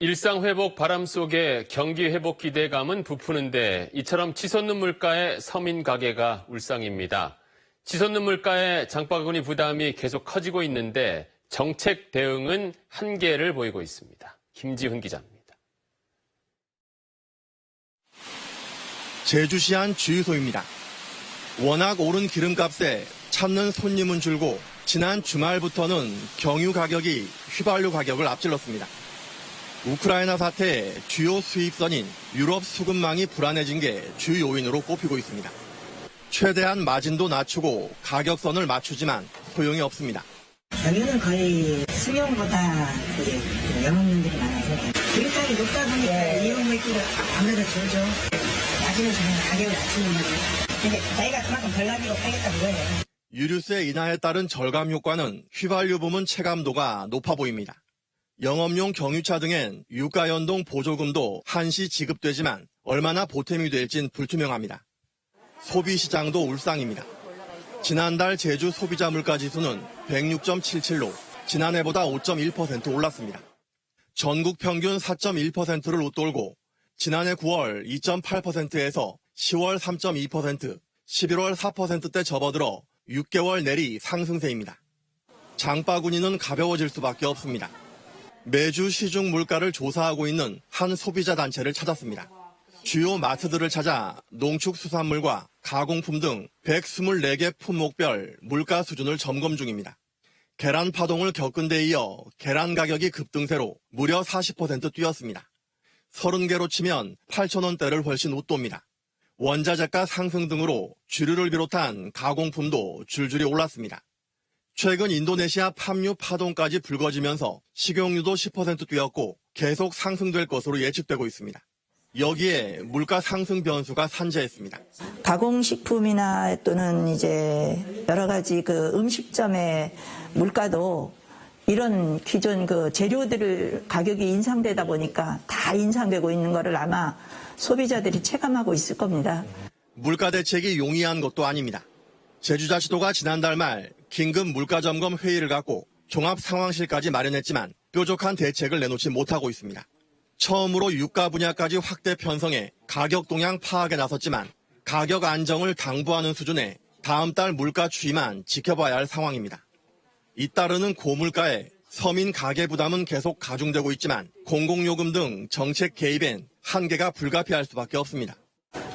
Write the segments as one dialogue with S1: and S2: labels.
S1: 일상 회복 바람 속에 경기 회복 기대감은 부푸는데 이처럼 치솟는 물가의 서민 가게가 울상입니다. 치솟는 물가의 장바구니 부담이 계속 커지고 있는데 정책 대응은 한계를 보이고 있습니다. 김지훈 기자입니다.
S2: 제주시 한 주유소입니다. 워낙 오른 기름값에 찾는 손님은 줄고 지난 주말부터는 경유 가격이 휘발유 가격을 앞질렀습니다. 우크라이나 사태에 주요 수입선인 유럽 수급망이 불안해진 게 주 요인으로 꼽히고 있습니다. 최대한 마진도 낮추고 가격선을 맞추지만 소용이 없습니다.
S3: 경유는 거의 수용보다 영업용들이 많아서 기름값이 높다 보니까 이용물기가 아무래도 줄죠. 나중에 저는 가격을 낮추는 거죠. 근데 저희가 그만큼 덜 가지고 팔겠다 그거예요.
S2: 유류세 인하에 따른 절감 효과는 휘발유 부문 체감도가 높아 보입니다. 영업용 경유차 등엔 유가 연동 보조금도 한시 지급되지만 얼마나 보탬이 될진 불투명합니다. 소비 시장도 울상입니다. 지난달 제주 소비자 물가 지수는 106.77로 지난해보다 5.1% 올랐습니다. 전국 평균 4.1%를 웃돌고 지난해 9월 2.8%에서 10월 3.2%, 11월 4%대 접어들어 6개월 내리 상승세입니다. 장바구니는 가벼워질 수밖에 없습니다. 매주 시중 물가를 조사하고 있는 한 소비자 단체를 찾았습니다. 주요 마트들을 찾아 농축수산물과 가공품 등 124개 품목별 물가 수준을 점검 중입니다. 계란 파동을 겪은 데 이어 계란 가격이 급등세로 무려 40% 뛰었습니다. 30개로 치면 8천원대를 훨씬 웃돕니다. 원자재가 상승 등으로 주류를 비롯한 가공품도 줄줄이 올랐습니다. 최근 인도네시아 팜유 파동까지 불거지면서 식용유도 10% 뛰었고 계속 상승될 것으로 예측되고 있습니다. 여기에 물가 상승 변수가 산재했습니다.
S4: 가공식품이나 또는 이제 여러 가지 그 음식점의 물가도 이런 기존 그 재료들 가격이 인상되다 보니까 다 인상되고 있는 거를 아마 소비자들이 체감하고 있을 겁니다.
S2: 물가 대책이 용이한 것도 아닙니다. 제주자치도가 지난달 말 긴급 물가 점검 회의를 갖고 종합 상황실까지 마련했지만 뾰족한 대책을 내놓지 못하고 있습니다. 처음으로 유가 분야까지 확대 편성해 가격 동향 파악에 나섰지만 가격 안정을 당부하는 수준의 다음 달 물가 추이만 지켜봐야 할 상황입니다. 잇따르는 고물가에 서민 가계 부담은 계속 가중되고 있지만 공공요금 등 정책 개입엔 한계가 불가피할 수밖에 없습니다.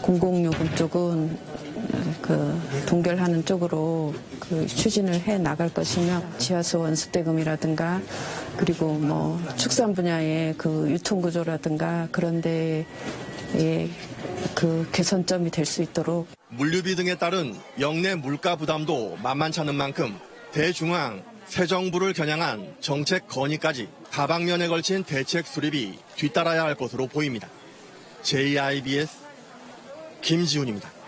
S5: 공공요금 쪽은 그 동결하는 쪽으로 그 추진을 해 나갈 것이며 지하수 원수대금이라든가 그리고 뭐 축산 분야의 그 유통 구조라든가 그런 데에 그 개선점이 될 수 있도록
S2: 물류비 등에 따른 역내 물가 부담도 만만찮은 만큼 대중앙, 새 정부를 겨냥한 정책 건의까지 다방면에 걸친 대책 수립이 뒤따라야 할 것으로 보입니다. JIBS 김지훈입니다.